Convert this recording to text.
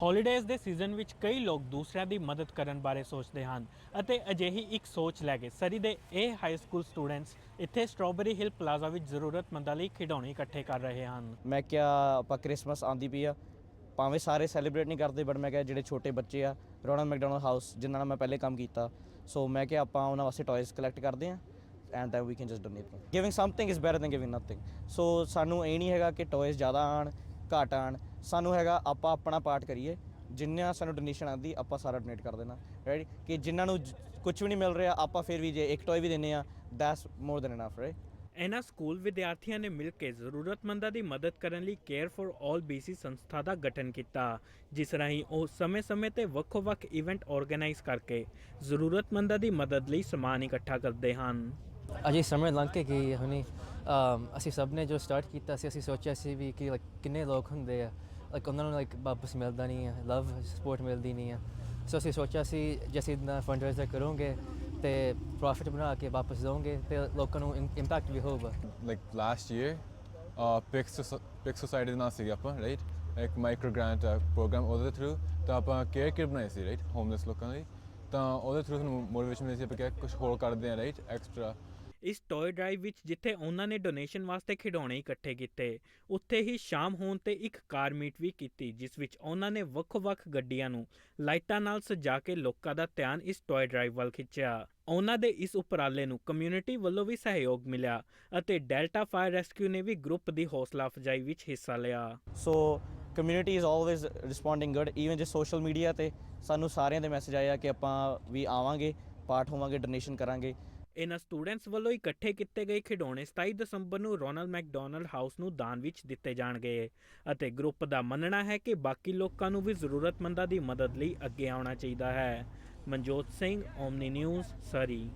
Holidays ਦੇ season ਵਿੱਚ ਕਈ ਲੋਕ ਦੂਸਰਿਆਂ ਦੀ ਮਦਦ ਕਰਨ ਬਾਰੇ ਸੋਚਦੇ ਹਨ ਅਤੇ ਅਜਿਹੀ ਇੱਕ ਸੋਚ ਲੈ ਕੇ ਸਰੀ ਦੇ ਇਹ ਹਾਈ ਸਕੂਲ ਸਟੂਡੈਂਟਸ ਇੱਥੇ ਸਟ੍ਰਾਬੇਰੀ ਹਿਲ ਪਲਾਜ਼ਾ ਵਿੱਚ ਜ਼ਰੂਰਤਮੰਦਾਂ ਲਈ ਖਿਡੌਣੇ ਇਕੱਠੇ ਕਰ ਰਹੇ ਹਨ। ਮੈਂ ਕਿਹਾ, ਆਪਾਂ ਕ੍ਰਿਸਮਸ ਆਂਦੀ ਪਈ ਆ। ਭਾਵੇਂ ਸਾਰੇ ਸੈਲੀਬ੍ਰੇਟ ਨਹੀਂ ਕਰਦੇ ਬਟ ਮੈਂ ਕਿਹਾ, ਜਿਹੜੇ ਛੋਟੇ ਬੱਚੇ ਆ ਰੋਨਲ ਮੈਕਡੋਨਲਡ ਹਾਊਸ ਜਿਨ੍ਹਾਂ ਨਾਲ ਮੈਂ ਪਹਿਲੇ ਕੰਮ ਕੀਤਾ। ਸੋ ਮੈਂ ਕਿਹਾ, ਆਪਾਂ ਉਹਨਾਂ ਵਾਸਤੇ ਟੌਇਜ਼ ਕਲੈਕਟ ਕਰਦੇ ਆ and then we can just donate giving something is better than giving nothing so ਸਾਨੂੰ ਇਹ ਨਹੀਂ ਹੈਗਾ ਕਿ ਟੌਇਜ਼ ਜ਼ਿਆਦਾ ਆਣ ਘਾਟ ਆਣ ਸਾਨੂੰ ਹੈਗਾ ਆਪਾਂ ਆਪਣਾ ਪਾਰਟ ਕਰੀਏ ਜਿੰਨਾ ਸਾਨੂੰ ਡੋਨੇਸ਼ਨ ਆਂਦੀ ਆਪਾਂ ਸਾਰਾ ਡੋਨੇਟ ਕਰ ਦੇਣਾ ਰਾਈਟ ਕਿ ਜਿਨ੍ਹਾਂ ਨੂੰ ਕੁਝ ਵੀ ਨਹੀਂ ਮਿਲ ਰਿਹਾ, ਆਪਾਂ ਫਿਰ ਵੀ ਜੇ ਇੱਕ ਟੌਏ ਵੀ ਦਿੰਨੇ ਆ that's more than enough right ਇਹਨਾਂ ਸਕੂਲ ਵਿਦਿਆਰਥੀਆਂ ਨੇ ਮਿਲ ਕੇ ਜ਼ਰੂਰਤਮੰਦਾਂ ਦੀ ਮਦਦ ਕਰਨ ਲਈ ਕੇਅਰ ਫॉर ਆਲ BC ਸੰਸਥਾ ਦਾ ਗਠਨ ਕੀਤਾ, ਜਿਸ ਰਾਹੀਂ ਉਹ ਸਮੇਂ-ਸਮੇਂ ਤੇ ਵੱਖੋ-ਵੱਖ ਇਵੈਂਟ ਆਰਗੇਨਾਈਜ਼ ਕਰਕੇ ਜ਼ਰੂਰਤਮੰਦਾਂ ਦੀ ਮਦਦ ਲਈ ਸਮਾਨ ਇਕੱਠਾ ਕਰਦੇ ਹਨ। ਅਜੇ ਸਮੇਂ ਲੰਘ ਕੇ ਗਈ ਹੁਣੀ। ਅਸੀਂ ਸਭ ਨੇ ਜੋ ਸਟਾਰਟ ਕੀਤਾ ਸੀ ਅਸੀਂ ਸੋਚਿਆ ਸੀ ਵੀ ਕਿ like ਕਿੰਨੇ ਲੋਕ ਹੁੰਦੇ ਆ। ਲਾਈਕ ਉਹਨਾਂ ਨੂੰ ਲਾਈਕ ਵਾਪਸ ਮਿਲਦਾ ਨਹੀਂ ਹੈ ਲਵ ਸਪੋਰਟ ਮਿਲਦੀ ਨਹੀਂ ਹੈ ਸੋ ਅਸੀਂ ਸੋਚਿਆ ਸੀ ਜੇ ਅਸੀਂ ਇਦਾਂ ਫੰਡਰੇਜ਼ਰ ਕਰੋਗੇ ਤੇ ਪ੍ਰੋਫਿਟ ਬਣਾ ਕੇ ਵਾਪਸ ਦਵਾਂਗੇ ਤੇ ਲੋਕਾਂ ਨੂੰ ਇੰਪੈਕਟ ਵੀ ਹੋਊਗਾ। Like last year Pix Pix, society ਦੇ ਨਾਲ ਸੀ ਆਪਾਂ ਰਾਈਟ ਇੱਕ ਮਾਈਕਰੋ ਗ੍ਰਾਂਟ ਪ੍ਰੋਗਰਾਮ ਉਹਦੇ ਥਰੂ ਤਾਂ ਆਪਾਂ ਕੇਅਰ ਕਿਟ ਬਣਾਈ ਸੀ ਰਾਈਟ ਹੋਮਲੈਸ ਲੋਕਾਂ ਲਈ। ਤਾਂ ਉਹਦੇ ਥਰੂ ਸਾਨੂੰ ਮੋਟੀਵੇਸ਼ਨ ਮਿਲੀ ਸੀ ਆਪਾਂ ਕਿ ਕੁਝ ਹੋਰ ਕਰਦੇ ਆ ਰਾਈਟ ਐਕਸਟਰਾ ਇਸ ਟੌਏ ਡਰਾਈਵ ਵਿੱਚ ਜਿੱਥੇ ਉਹਨਾਂ ਨੇ ਡੋਨੇਸ਼ਨ ਵਾਸਤੇ ਖਿਡੌਣੇ ਇਕੱਠੇ ਕੀਤੇ ਉੱਥੇ ਹੀ ਸ਼ਾਮ ਹੋਣ ਤੇ ਇੱਕ ਕਾਰ ਮੀਟ ਵੀ ਕੀਤੀ ਜਿਸ ਵਿੱਚ ਉਹਨਾਂ ਨੇ ਵੱਖ-ਵੱਖ ਗੱਡੀਆਂ ਨੂੰ ਲਾਈਟਾਂ ਨਾਲ ਸਜਾ ਕੇ ਲੋਕਾਂ ਦਾ ਧਿਆਨ ਇਸ ਟੌਏ ਡਰਾਈਵ ਵੱਲ ਖਿੱਚਿਆ। ਉਹਨਾਂ ਦੇ ਇਸ ਉਪਰਾਲੇ ਨੂੰ ਕਮਿਊਨਿਟੀ ਵੱਲੋਂ ਵੀ ਸਹਿਯੋਗ ਮਿਲਿਆ ਅਤੇ ਡੈਲਟਾ ਫਾਇਰ ਰੈਸਕਿਊ ਨੇ ਵੀ ਗਰੁੱਪ ਦੀ ਹੌਸਲਾ ਅਫਜ਼ਾਈ ਵਿੱਚ ਹਿੱਸਾ ਲਿਆ। So community is always responding good even ਜੇ ਸੋਸ਼ਲ ਮੀਡੀਆ ਤੇ ਸਾਨੂੰ ਸਾਰਿਆਂ ਦੇ ਮੈਸੇਜ ਆਏ ਆ ਕਿ ਆਪਾਂ ਵੀ ਆਵਾਂਗੇ ਪਾਰਟ ਹੋਵਾਂਗੇ ਡੋਨੇਸ਼ਨ ਕਰਾਂਗੇ। ਇਹਨਾਂ ਸਟੂਡੈਂਟਸ ਵੱਲੋਂ ਇਕੱਠੇ ਕੀਤੇ ਗਏ ਖਿਡੌਣੇ 27 ਦਸੰਬਰ ਨੂੰ ਰੋਨਲ ਮੈਕਡੋਨਲਡ ਹਾਊਸ ਨੂੰ ਦਾਨ ਵਿੱਚ ਦਿੱਤੇ ਜਾਣਗੇ ਅਤੇ ਗਰੁੱਪ ਦਾ ਮੰਨਣਾ ਹੈ ਕਿ ਬਾਕੀ ਲੋਕਾਂ ਨੂੰ ਵੀ ਜ਼ਰੂਰਤਮੰਦਾਂ ਦੀ ਮਦਦ ਲਈ ਅੱਗੇ ਆਉਣਾ ਚਾਹੀਦਾ ਹੈ। Manjot Singh Omni News Surrey